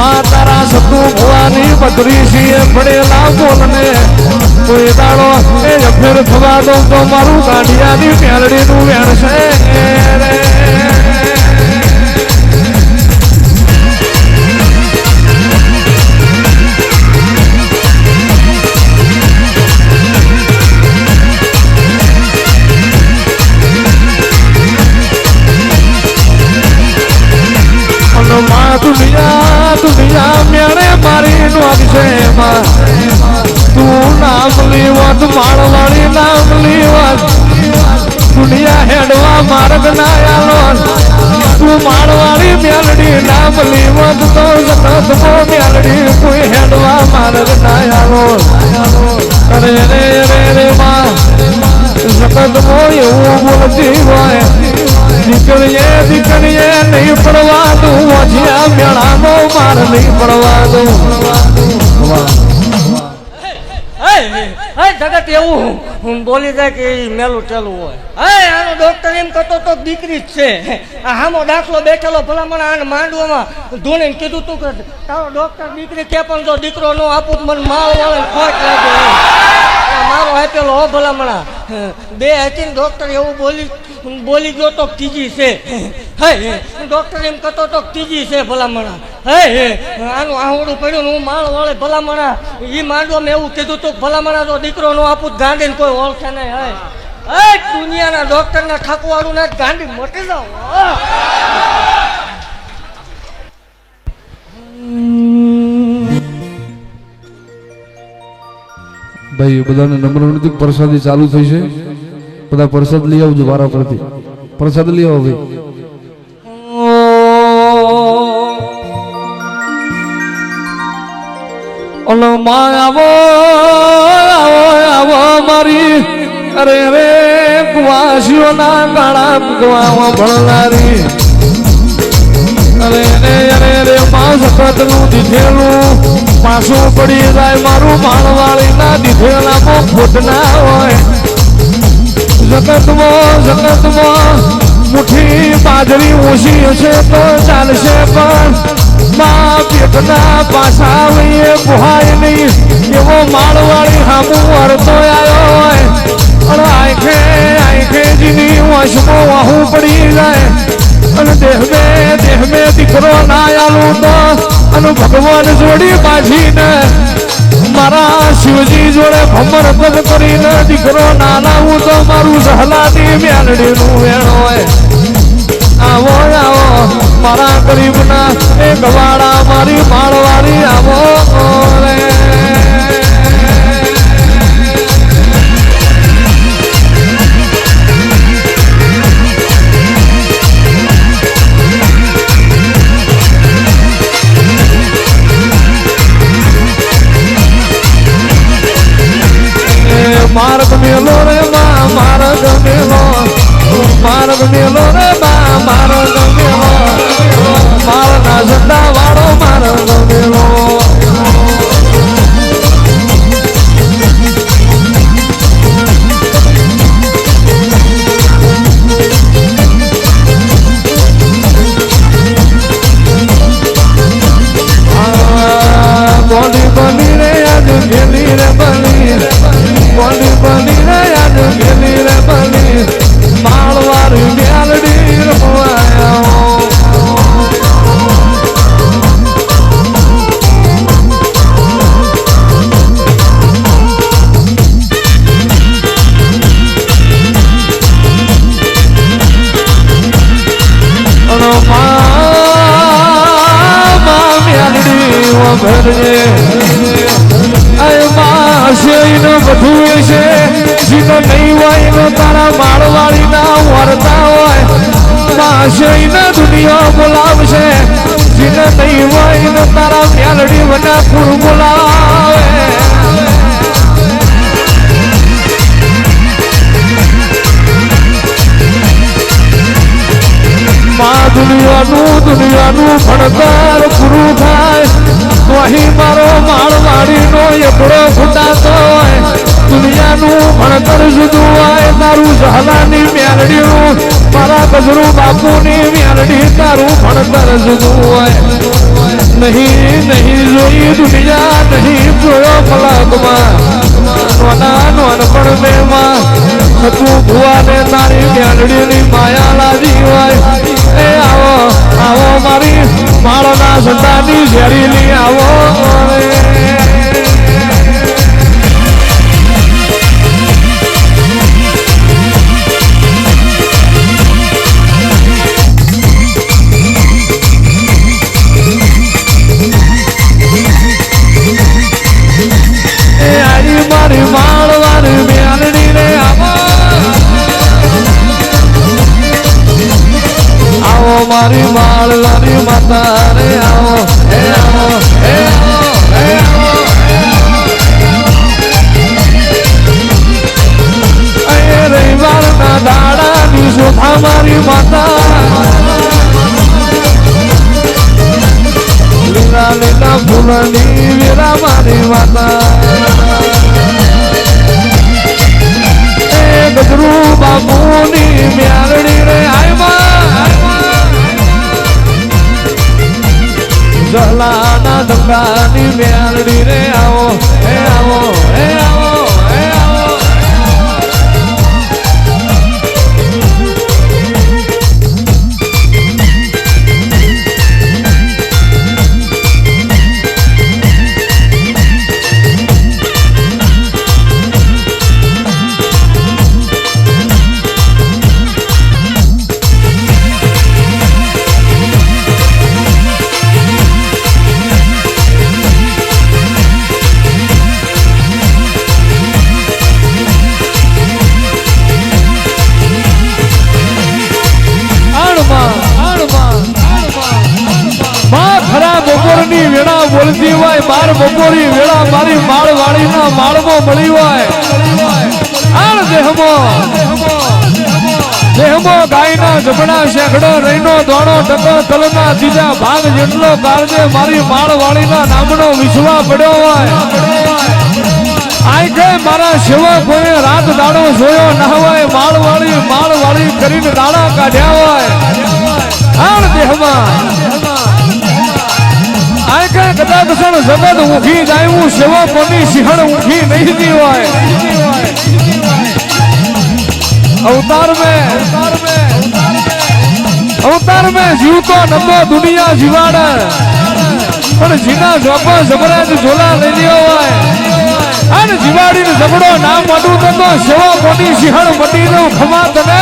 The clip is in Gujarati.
માં તારા સતુ ભવાની બદરી છીએ, પડેલા બોલને. કોઈ દાડો એ અફેર થવા દઉં તો મારું ગાંઠિયાની નું વેણ છે. તું વાત, માળવાળી નામલી વાત. દુનિયા હેડવા માર્ગ ના આલો તું માળવાળી મેલડી નામલી વાત તો મો મેલડી. કોઈ હેડવા માર્ગ ના આલો અરે રે રે રે માં સતત એવું બોલતી હોય. દીકરીએ દીકરીએ નહીં પડવા દઉં. વજિયા મેળાનો માર નહીં પડવા દઉં. હે જગત એવું હું બોલી જાય કે એ મેલું ટેલું હોય. હે આનો ડોક્ટર એમ કહેતો તો દીકરી જ છે. આ હામો દાખલો બેઠેલો ભલામણ આને માંડવામાં ધૂણીને કીધું તું કે તારો ડોક્ટર દીકરી કે પણ જો દીકરો ન આપું તો મને માવ ને ખોટ લાગે મારો આપેલો હો ભલામણા. બે હતી ડોક્ટર એવું બોલી બોલી ગયો તો ત્રીજી છે. હે ડોક્ટર એમ કહેતો તો ત્રીજી છે ભલામણા. હે હે. આનું આહુડું પડ્યું હું માળ વળે ભલામણા. એ ઈ માંડવામાં એવું કીધું તું ભલામણા તો દીકરો નો આપું ગાંડીને કોઈ ઓળખે નહીં, હે. હે દુનિયાના ડૉક્ટરના ઠાકવાળું ના ગાંડી મટી જાવ ભાઈ બધાને નમ્ર વિનંતી પ્રસાદી ચાલુ થઈ છે. બધા પ્રસાદ લઈ આવજો વારા પરથી પ્રસાદ લઈ આવો ભાઈ. ઓલો માં આવો આવો મારી. અરે રે કુવાસીઓના ગાળા કુવાઓ ભણનારી. અરે રે અરે રે માં સખતનું દીધેલું. પાછું પડી જાય મારું માળવાળી ના દીધેલામાં ખોટ ના હોય. જગતમાં જગતમાં મુઠ્ઠી બાજરી ઓછી હશે તો ચાલશે પણ પેટના પાછા આવીએ બુહાય નહીં. એવો માળવાળી હામુ વરતો આવ્યો અને આંખે આંખે જીની વશમાં વાહુ પડી જાય. અને દેહ મે દેહ મે દીકરો ના આલું તો અને ભગવાન જોડી બાજીને મારા શિવજી જોડે ભમર પગ કરીને દીકરો ના લાવું તો મારું સહલાદી મેલડીનું વેણ આવો આવો, મારા ગરીબના એ ગવાડા નહીં હોય નો તારા માળવાળી ના વરતા હોય. માં દુનિયા બોલાવશે. જીને નહીં હોય નો તારા મેલડી વના પુર બોલાવે. દુનિયાનું દુનિયાનું ભણતર પૂરું થાય. તો અહીં મારો માળવાડીનો એકડો ફૂટાતો હોય. દુનિયાનું ભણતર જુદું હોય તારું જહલાની મેલડીનું મારા ગજરું બાપુની મેલડી તારું ભણતર જુદું હોય નહીં નહીં જોઈ દુનિયા, નહીં જોયો કલાકમાં. નોના નોનપણ મેમાં. હતું ભુવાને તારી માયા લાગી હોય. એ આવો આવો મારી માળના સંતાની ઝેરીલી આવો. ફૂલની વીરા મારી માતા એ ગજરુ બાપુની મ્યારડી રે જલાના દંગાની મ્યારણી રે આવો બોલતી હોય, બાર બપોરી વેળા મારી માળ વાળીના માળમો મળી હોય. આણ દેહમાં. દેહમાં ગાયના દોણો, ટકો, તલના ત્રીજા ભાગ, જેટલો કાળજે મારી માળ વાળીના નામનો વિશ્વા પડ્યો હોય. આઈ કે મારા સેવકોએ રાત દાડો જોયો ના હોય માળવાળી માળવાળી માળ વાળી કરીને દાડા કાઢ્યા હોય. આણ દેહમાં. સણ જગત ઊંઘી જાય, હું સેવકોની સિંહણ ઊંઘી નહીં દી હોય અવતાર में અવતાર में જીવતો નંદો દુનિયા જીવાડે. પણ જીના જોપો જબરાજ ઝોલા લઈ લ્યો હોય. અને જીવાડીને ઝઘડો ના મળું તો સેવા કોની સિંહણ મટી દઉં ખમા તને?